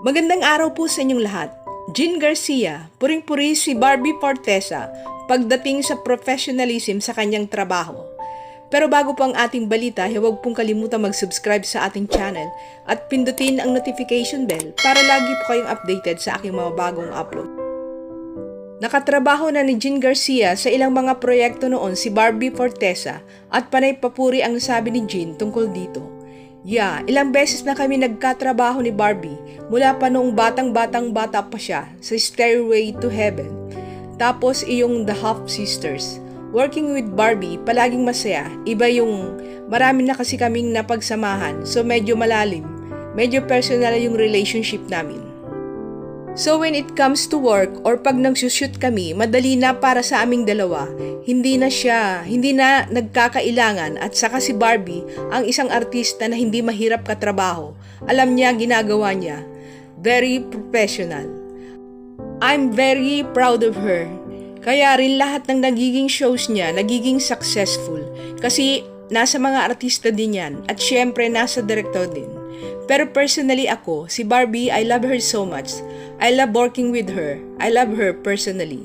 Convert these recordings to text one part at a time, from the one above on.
Magandang araw po sa inyong lahat. Jean Garcia, puring-puri si Barbie Fortesa pagdating sa professionalism sa kanyang trabaho. Pero bago po ang ating balita, huwag pong kalimutan mag-subscribe sa ating channel at pindutin ang notification bell para lagi po kayong updated sa aking mga bagong upload. Nakatrabaho na ni Jean Garcia sa ilang mga proyekto noon si Barbie Fortesa at panay papuri ang sabi ni Jean tungkol dito. Yeah, ilang beses na kami nagkatrabaho ni Barbie mula pa noong batang-batang bata pa siya sa Stairway to Heaven. Tapos iyong The Half Sisters. Working with Barbie, palaging masaya. Iba yung marami na kasi kaming napagsamahan so medyo malalim. Medyo personal yung relationship namin. So when it comes to work or pag nagsushoot kami, madali na para sa aming dalawa. Hindi na siya, hindi na nagkakailangan at saka si Barbie ang isang artista na hindi mahirap katrabaho. Alam niya ginagawa niya. Very professional. I'm very proud of her. Kaya rin lahat ng nagiging shows niya nagiging successful kasi nasa mga artista din yan at syempre nasa director din. Pero personally ako, si Barbie, I love her so much. I love working with her. I love her personally.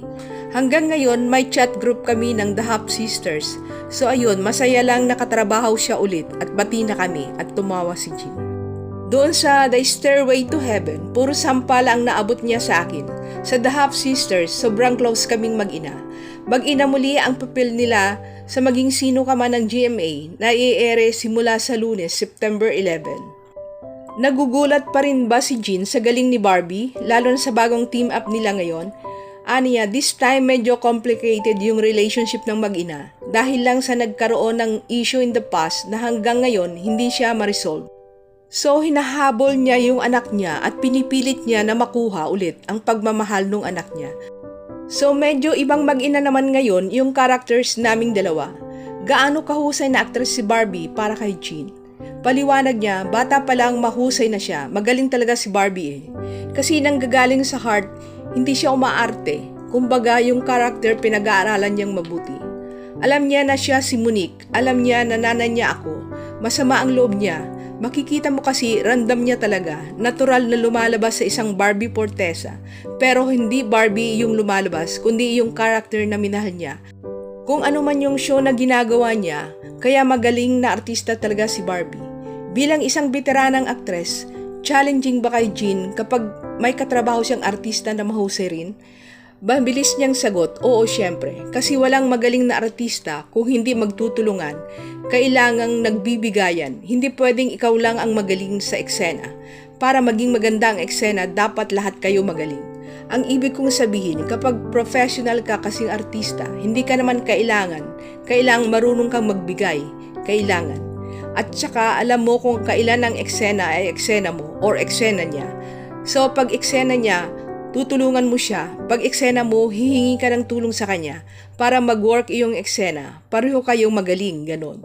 Hanggang ngayon, may chat group kami ng The Hop Sisters. So ayun, masaya lang nakatrabaho siya ulit at bati na kami at tumawa si Jean. Doon sa The Stairway to Heaven, puro sampal ang naabot niya sa akin. Sa The Half Sisters, sobrang close kaming mag-ina. Mag-ina muli ang papel nila sa maging sino ka man ng GMA na i-ere simula sa lunes, September 11. Nagugulat pa rin ba si Jean sa galing ni Barbie, lalo na sa bagong team up nila ngayon? Aniya, this time medyo complicated yung relationship ng mag-ina dahil lang sa nagkaroon ng issue in the past na hanggang ngayon hindi siya ma-resolve. So hinahabol niya yung anak niya at pinipilit niya na makuha ulit ang pagmamahal ng anak niya. So medyo ibang mag-ina naman ngayon yung characters naming dalawa. Gaano kahusay na actress si Barbie para kay Jean? Paliwanag niya, bata pa lang mahusay na siya. Magaling talaga si Barbie eh. Kasi nang gagaling sa heart, hindi siya umaarte. Kumbaga yung karakter pinag-aaralan niyang mabuti. Alam niya na siya si Monique. Alam niya na nanay niya ako. Masama ang loob niya. Makikita mo kasi random niya talaga. Natural na lumalabas sa isang Barbie Fortesa. Pero hindi Barbie yung lumalabas, kundi yung karakter na minahal niya. Kung ano man yung show na ginagawa niya, kaya magaling na artista talaga si Barbie. Bilang isang veteranang aktres, challenging ba kay Jean kapag may katrabaho siyang artista na mahusay rin? Mabilis niyang sagot, oo syempre, kasi walang magaling na artista kung hindi magtutulungan, kailangang nagbibigayan, hindi pwedeng ikaw lang ang magaling sa eksena. Para maging maganda ang eksena, dapat lahat kayo magaling. Ang ibig kong sabihin, kapag professional ka kasing artista, hindi ka naman kailangan, kailangang marunong kang magbigay, kailangan. At saka alam mo kung kailan ang eksena ay eksena mo or eksena niya. So pag eksena niya, tutulungan mo siya. Pag eksena mo, hihingi ka ng tulong sa kanya para mag-work iyong eksena. Pareho kayong magaling, ganon.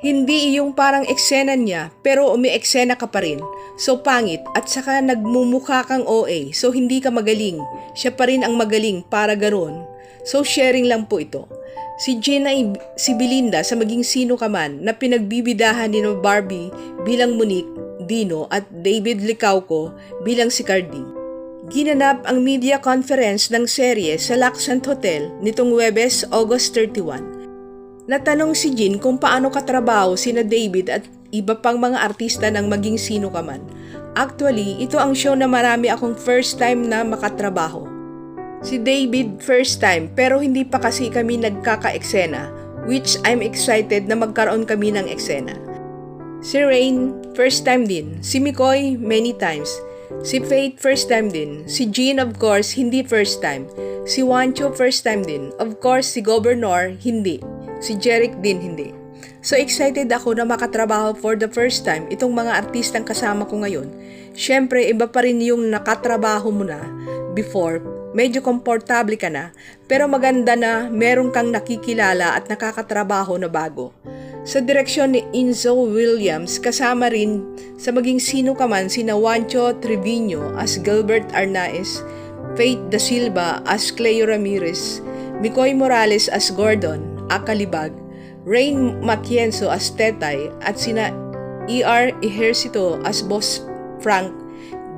Hindi iyong parang eksena niya pero umi-eksena ka pa rin. So pangit at saka nagmumukha kang OA so hindi ka magaling. Siya pa rin ang magaling para garon. So sharing lang po ito. Si ay si Belinda sa maging sino ka man na pinagbibidahan ni Barbie bilang Monique, Dino at David Licauco bilang si Cardi. Ginanap ang media conference ng serye sa Laxant Hotel nitong Webes, August 31. Natanong si Jean kung paano katrabaho sina David at iba pang mga artista ng maging sino ka man. Actually, ito ang show na marami akong first time na makatrabaho. Si David first time pero hindi pa kasi kami nagkaka-eksena which I'm excited na magkaroon kami ng eksena. Si Rain, first time din. Si Mikoy, many times. Si Faith, first time din. Si Jean, of course, hindi first time. Si Wancho, first time din. Of course, si Governor, hindi. Si Jeric din hindi. So excited ako na makatrabaho for the first time itong mga artistang kasama ko ngayon. Siyempre, iba pa rin yung nakatrabaho mo na before. Medyo komportable ka na, pero maganda na meron kang nakikilala at nakakatrabaho na bago. Sa direksyon ni Enzo Williams, kasama rin sa maging sino ka man sina Juancho Trevino as Gilbert Arnaez, Faith Da Silva as Cleo Ramirez, Mikoy Morales as Gordon, Akalibag, Rain Matienzo as Tetay at sina E.R. Ejercito as Boss Frank,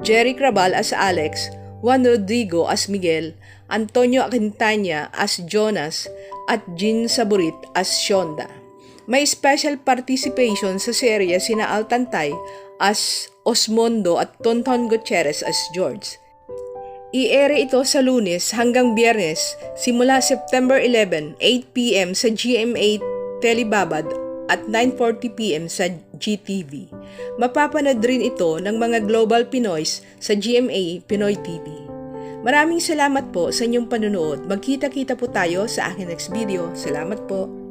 Jerry Crabal as Alex, Juan Rodrigo as Miguel, Antonio Quintana as Jonas, at Jean Saborit as Shonda. May special participation sa serye sina Altantay as Osmondo at Tonton Gutierrez as George. I-ere ito sa lunes hanggang biyernes simula September 11, 8pm sa GMA Telebabad at 9.40pm sa GTV. Mapapanood rin ito ng mga Global Pinoys sa GMA Pinoy TV. Maraming salamat po sa inyong panunood. Magkita-kita po tayo sa aking next video. Salamat po.